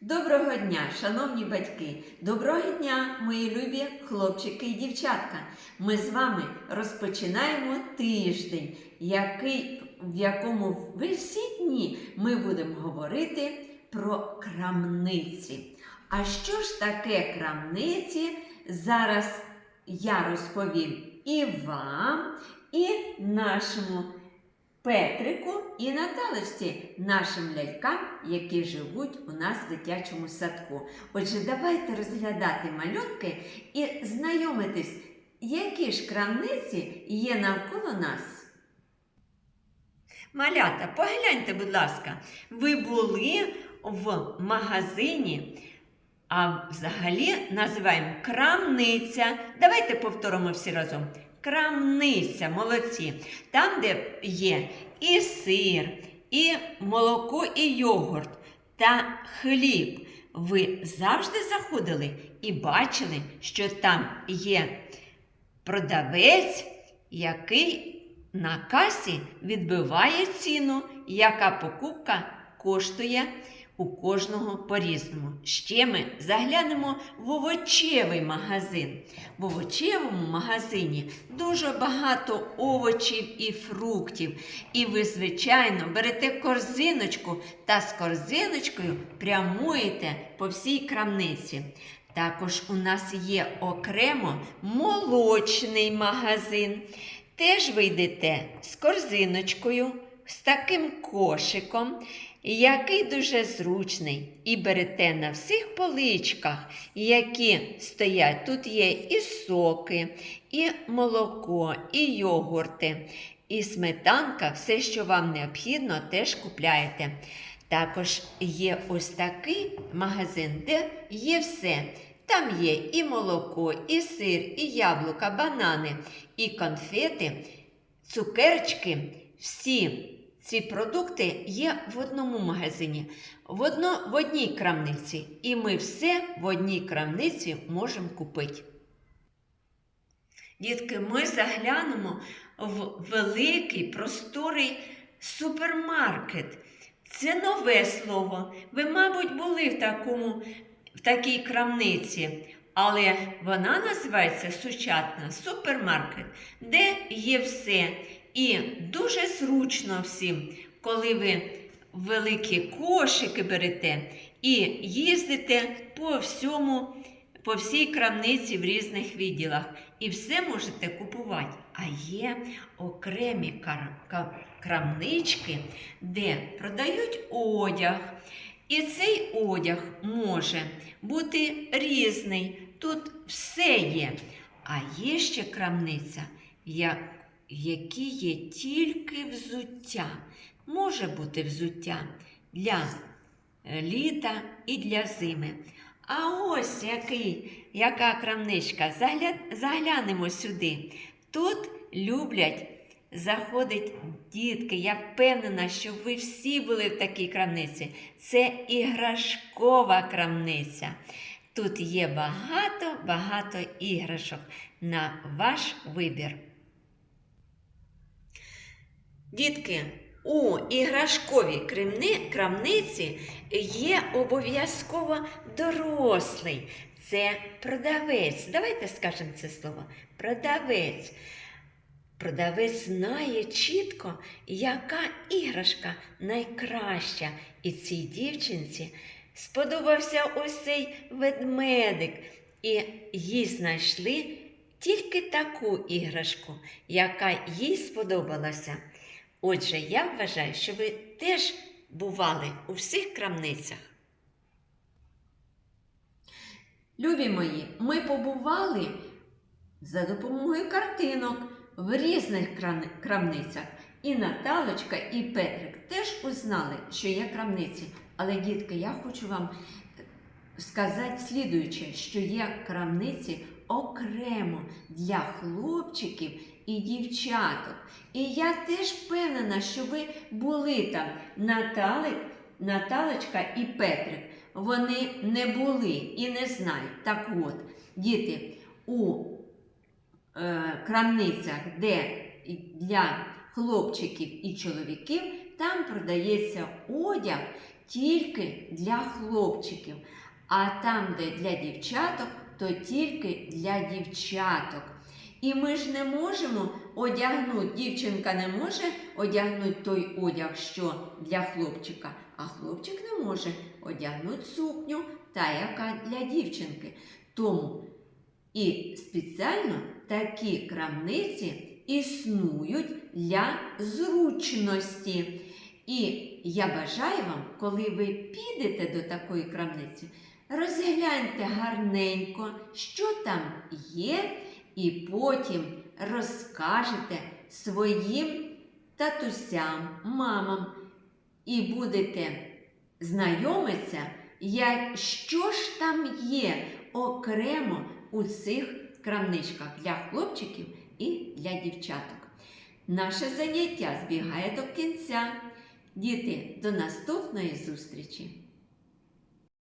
Доброго дня, шановні батьки! Доброго дня, мої любі хлопчики і дівчатка! Ми з вами розпочинаємо тиждень, який, в якому ви всі дні ми будемо говорити про крамниці. А що ж таке крамниці? Зараз я розповім і вам, і нашому Петрику і Наталочці, нашим лялькам, які живуть у нас в дитячому садку. Отже, давайте розглядати малюнки і знайомитись, які ж крамниці є навколо нас. Малята, погляньте, будь ласка, ви були в магазині, а взагалі називаємо крамниця. Давайте повторимо всі разом. Крамниця, молодці. Там, де є і сир, і молоко, і йогурт та хліб. Ви завжди заходили і бачили, що там є продавець, який на касі відбиває ціну, яка покупка коштує у кожного по-різному. Ще ми заглянемо в овочевий магазин. В овочевому магазині дуже багато овочів і фруктів. І ви, звичайно, берете корзиночку та з корзиночкою прямуєте по всій крамниці. Також у нас є окремо молочний магазин. Теж ви йдете з корзиночкою, з таким кошиком, який дуже зручний. І берете на всіх поличках, які стоять. Тут є і соки, і молоко, і йогурти, і сметанка, все, що вам необхідно, теж купляєте. Також є ось такий магазин, де є все. Там є і молоко, і сир, і яблука, банани, і конфети, цукерчики. Всі ці продукти є в одному магазині, в, одно, в одній крамниці. І ми все в одній крамниці можемо купити. Дітки, ми заглянемо в великий просторий супермаркет. Це нове слово. Ви, мабуть, були в такому в такій крамниці, але вона називається сучасна супермаркет, де є все. І дуже зручно всім, коли ви великі кошики берете і їздите по всьому, по всій крамниці в різних відділах. І все можете купувати. А є окремі крамнички, де продають одяг. І цей одяг може бути різний. Тут все є. А є ще крамниця, я- в якій є тільки взуття. Може бути взуття для е, літа і для зими. А ось який, яка крамничка. Загля... Заглянемо сюди. Тут люблять заходить дітки. Я впевнена, що ви всі були в такій крамниці. Це іграшкова крамниця. Тут є багато-багато іграшок на ваш вибір. Дітки, у іграшковій крамниці є обов'язково дорослий. Це продавець. Давайте скажемо це слово. Продавець. Продавець знає чітко, яка іграшка найкраща. І цій дівчинці сподобався ось цей ведмедик. І їй знайшли тільки таку іграшку, яка їй сподобалася. Отже, я вважаю, що ви теж бували у всіх крамницях. Любі мої, ми побували за допомогою картинок в різних крамницях. І Наталочка, і Петрик теж узнали, що є крамниці. Але, дітки, я хочу вам сказати слідуюче, що є крамниці окремо для хлопчиків і дівчаток. І я теж впевнена, що ви були там Натали, Наталочка і Петрик. Вони не були і не знають. Так от, діти, у е, крамницях, де для хлопчиків і чоловіків, там продається одяг тільки для хлопчиків, а там, де для дівчаток, то тільки для дівчаток. І ми ж не можемо одягнути, дівчинка не може одягнути той одяг, що для хлопчика, а хлопчик не може одягнути сукню, та яка для дівчинки. Тому і спеціально такі крамниці існують для зручності. І я бажаю вам, коли ви підете до такої крамниці, розгляньте гарненько, що там є, і потім розкажете своїм татусям, мамам, і будете знайомитися, як, що ж там є окремо у цих крамничках для хлопчиків і для дівчаток. Наше заняття збігає до кінця. Діти, до наступної зустрічі!